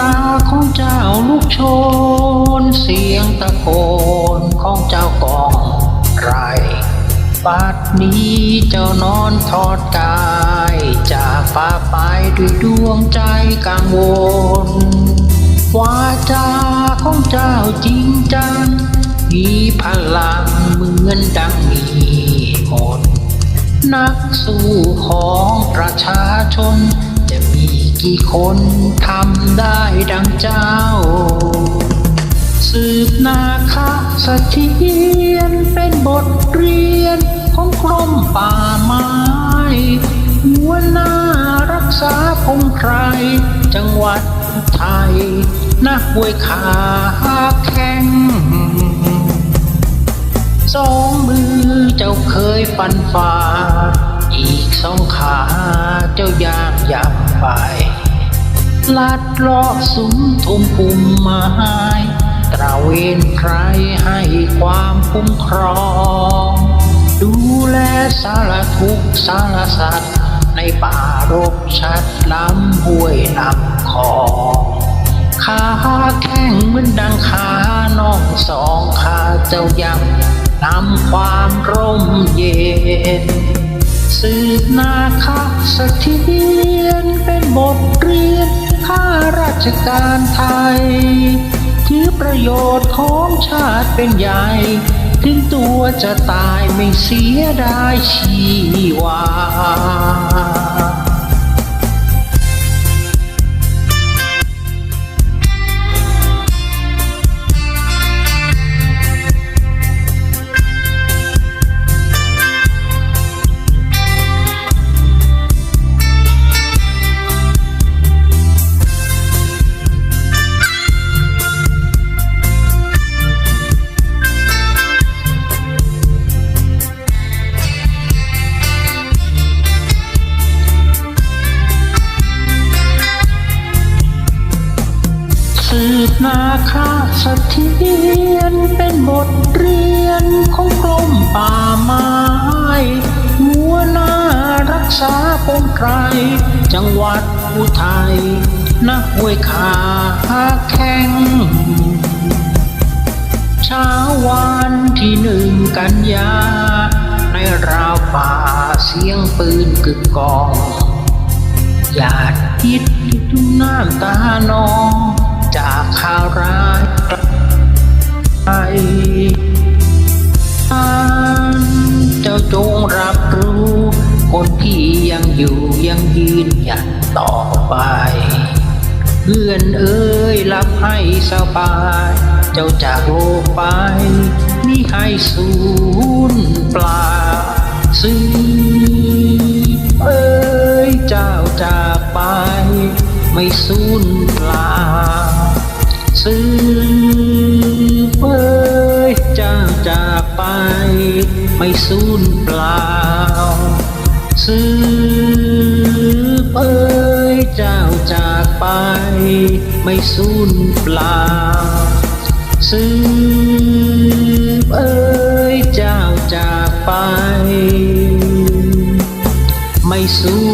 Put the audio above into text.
ตาของเจ้าลุกชน เสียงตะโกนของเจ้ากองไรบัดนี้เจ้านอนทอดกายจากฟ้าไปด้วยดวงใจกังวลวาจาของเจ้าจริงจัง มีพลังเหมือนดังมีหนนักสู้ของประชาชน กี่คนทำได้ดังเจ้า สืบนาคาสะเทียนเป็นบทเรียนของกรมป่าไม้หัวหน้ารักษาพงไพรจังหวัดไทยนักบวยขาแข็งสองมือเจ้าเคยฟันฝ่า อีกสองขาเจ้าย่างย่ำไป ลัดเลาะสุมทุมปุ่มไม้ตระเวนใครให้ความคุ้มครอง ดูแลสารทุกสารสัตว์ ในป่ารกชัดลำห้วยลำคองขาแข้งเหมือนดังขาน้องสองขาเจ้ายังนำความร่มเย็น สืบนาคสะเทียนเป็นบทเรียนข้าราชการไทย ถือประโยชน์ของชาติเป็นใหญ่ ถึงตัวจะตายไม่เสียดายชีวา สืบนาคาสะเทียนเป็นบทเรียนของกรมป่าไม้หัวหน้ารักษาปงไพรจังหวัดอุทัยนักหวยขาแข่งเช้าวันที่หนึ่งกันยา ในราวป่าเสียงปืนกึกกองหยาดคิดทุกน้ำตานอง ร้ายไปท่านเจ้าจงรับรู้ คนที่ยังอยู่ยังยืนหยัดต่อไปเพื่อนเอ้ยรับให้สบาย เจ้าจากโลกไปนี่ให้สูญเปล่าซื้อเอ้ยเจ้าจากไป ไม่สูญ จากไปไม่สูญเปล่า ซื้อเอ้ยเจ้าจากไปไม่สูญเปล่า ซื้อเอ้ยเจ้าจากไป ไม่สูญ